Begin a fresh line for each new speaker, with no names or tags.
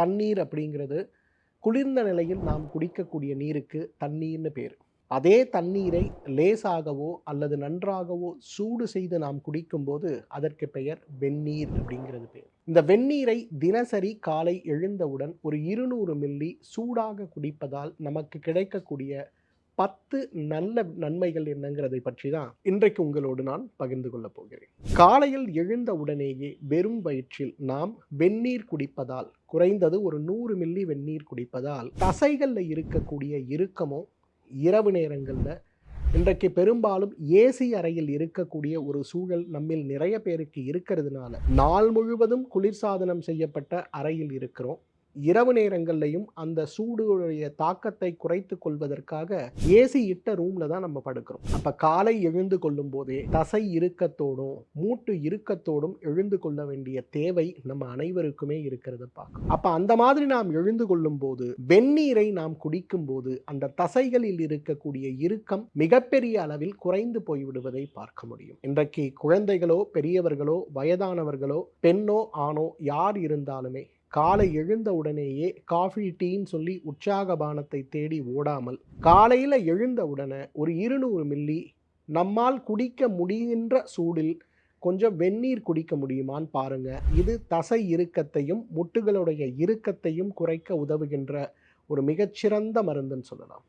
தண்ணீர் அப்படிங்கிறது குளிர்ந்த நிலையில் நாம் குடிக்கக்கூடிய நீருக்கு தண்ணீர்னு பேர். அதே தண்ணீரை லேசாகவோ அல்லது நன்றாகவோ சூடு செய்து நாம் குடிக்கும்போது அதற்கு பெயர் வெந்நீர் அப்படிங்கிறது பேர். இந்த வெந்நீரை தினசரி காலை எழுந்தவுடன் ஒரு இருநூறு மில்லி சூடாக குடிப்பதால் நமக்கு கிடைக்கக்கூடிய பத்து நல்ல நன்மைகள் என்னங்கிறதை பற்றி தான் இன்றைக்கு உங்களோடு நான் பகிர்ந்து கொள்ளப் போகிறேன். காலையில் எழுந்த உடனேயே வெறும் வயிற்றில் நாம் வெந்நீர் குடிப்பதால் குறைந்தது ஒரு நூறு மில்லி வெந்நீர் குடிப்பதால் தசைகளில் இருக்கக்கூடிய இறுக்கமோ இரவு நேரங்களில் இன்றைக்கு பெரும்பாலும் ஏசி அறையில் இருக்கக்கூடிய ஒரு சூழல் நம்மில் நிறைய பேருக்கு இருக்கிறதுனால நாள் முழுவதும் குளிர்சாதனம் செய்யப்பட்ட அறையில் இருக்கிறோம். இரவு நேரங்கள்லையும் அந்த சூடுடைய தாக்கத்தை குறைத்து கொள்வதற்காக ஏசி இட்ட ரூம்ல தான் நம்ம படுக்கிறோம். அப்ப காலை எழுந்து கொள்ளும் போதே தசை இறுக்கத்தோடும் மூட்டு இறுக்கத்தோடும் எழுந்து கொள்ள வேண்டிய தேவை நம்ம அனைவருக்குமே இருக்கிறத பார்க்கும் அப்ப அந்த மாதிரி நாம் எழுந்து கொள்ளும் போது வெந்நீரை நாம் குடிக்கும் போது அந்த தசைகளில் இருக்கக்கூடிய இறுக்கம் மிகப்பெரிய அளவில் குறைந்து போய்விடுவதை பார்க்க முடியும். இன்றைக்கு குழந்தைகளோ பெரியவர்களோ வயதானவர்களோ பெண்ணோ ஆணோ யார் இருந்தாலுமே காலை எழுந்த உடனேயே காஃபி டீன்னு சொல்லி உற்சாக பானத்தை தேடி ஓடாமல் காலையில் எழுந்த உடனே ஒரு இருநூறு மில்லி நம்மால் குடிக்க முடிகின்ற சூடில் கொஞ்சம் வெந்நீர் குடிக்க முடியுமான்னு பாருங்க. இது தசை இறுக்கத்தையும் முட்டுகளுடைய இறுக்கத்தையும் குறைக்க உதவுகின்ற ஒரு மிகச்சிறந்த மருந்துன்னு சொல்லலாம்.